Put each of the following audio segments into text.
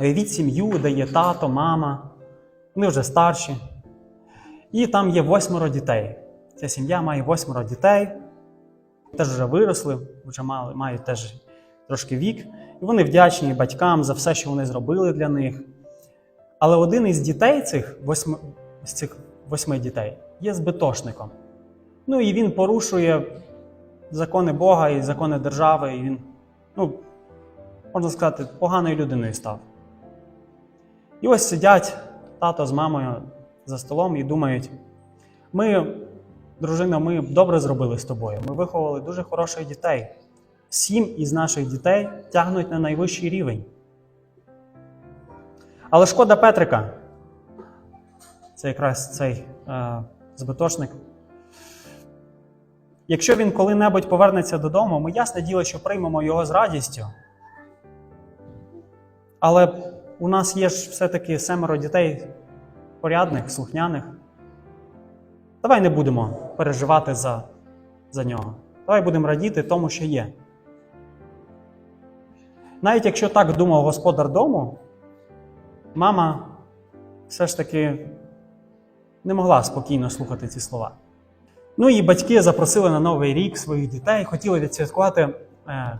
Уявіть сім'ю, де є тато, мама, вони вже старші. І там є восьмеро дітей. Ця сім'я має восьмеро дітей, теж вже виросли, вже мали, мають теж трошки вік. І вони вдячні батькам за все, що вони зробили для них. Але один із дітей цих восьми, з цих восьми дітей є збитошником. Ну і він порушує закони Бога і закони держави, і він, ну, можна сказати, поганою людиною став. І ось сидять тато з мамою за столом і думають: ми, дружина, ми добре зробили з тобою. Ми виховували дуже хороших дітей. Сім із наших дітей тягнуть на найвищий рівень. Але шкода Петрика, це якраз цей е, збитошник. Якщо він коли-небудь повернеться додому, ми ясне діло, що приймемо його з радістю. Але у нас є ж все-таки семеро дітей порядних, слухняних. Давай не будемо переживати за, за нього. Давай будемо радіти тому, що є. Навіть якщо так думав господар дому, мама все ж таки не могла спокійно слухати ці слова. Ну і батьки запросили на Новий рік своїх дітей, хотіли відсвяткувати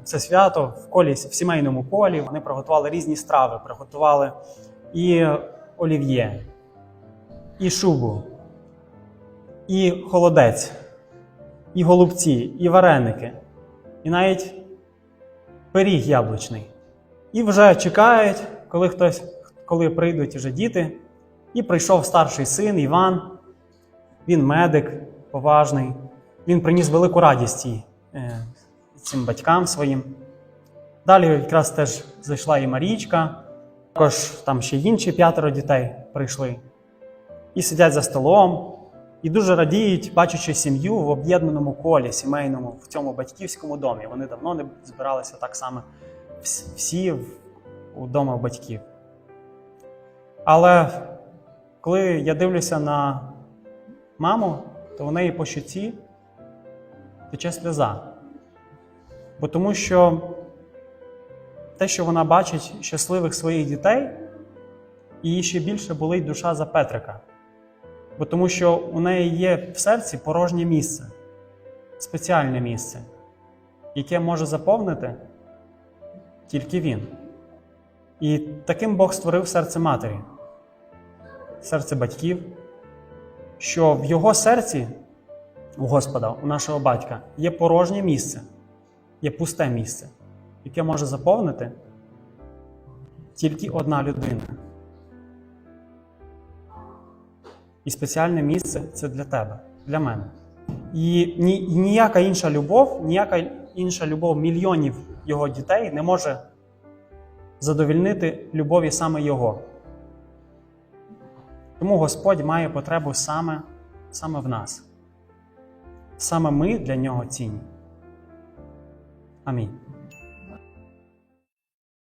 це свято в колі в сімейному колі. Вони приготували різні страви, приготували і олів'є, і шубу, і холодець, і голубці, і вареники, і навіть пиріг яблучний. І вже чекають, коли хтось, коли прийдуть вже діти. І прийшов старший син Іван. Він медик поважний. Він приніс велику радість е, цим батькам своїм. Далі якраз теж зайшла і Марічка, також там ще інші п'ятеро дітей прийшли. І сидять за столом, і дуже радіють, бачачи сім'ю в об'єднаному колі сімейному, в цьому батьківському домі. Вони давно не збиралися так само вс- всі в- батьків. Але коли я дивлюся на маму, то у неї по щоці тече сльоза. Бо тому що те, що вона бачить щасливих своїх дітей, її ще більше болить душа за Петрика. Бо тому що у неї є в серці порожнє місце, спеціальне місце, яке може заповнити тільки він. І таким Бог створив серце матері, серце батьків, що в його серці, у Господа, у нашого батька, є порожнє місце, є пусте місце, яке може заповнити тільки одна людина. І спеціальне місце це для тебе, для мене. І ніяка інша любов, ніяка інша любов мільйонів його дітей не може задовільнити любові саме Його. Тому Господь має потребу саме, саме в нас. Саме ми для нього цінні. Amém.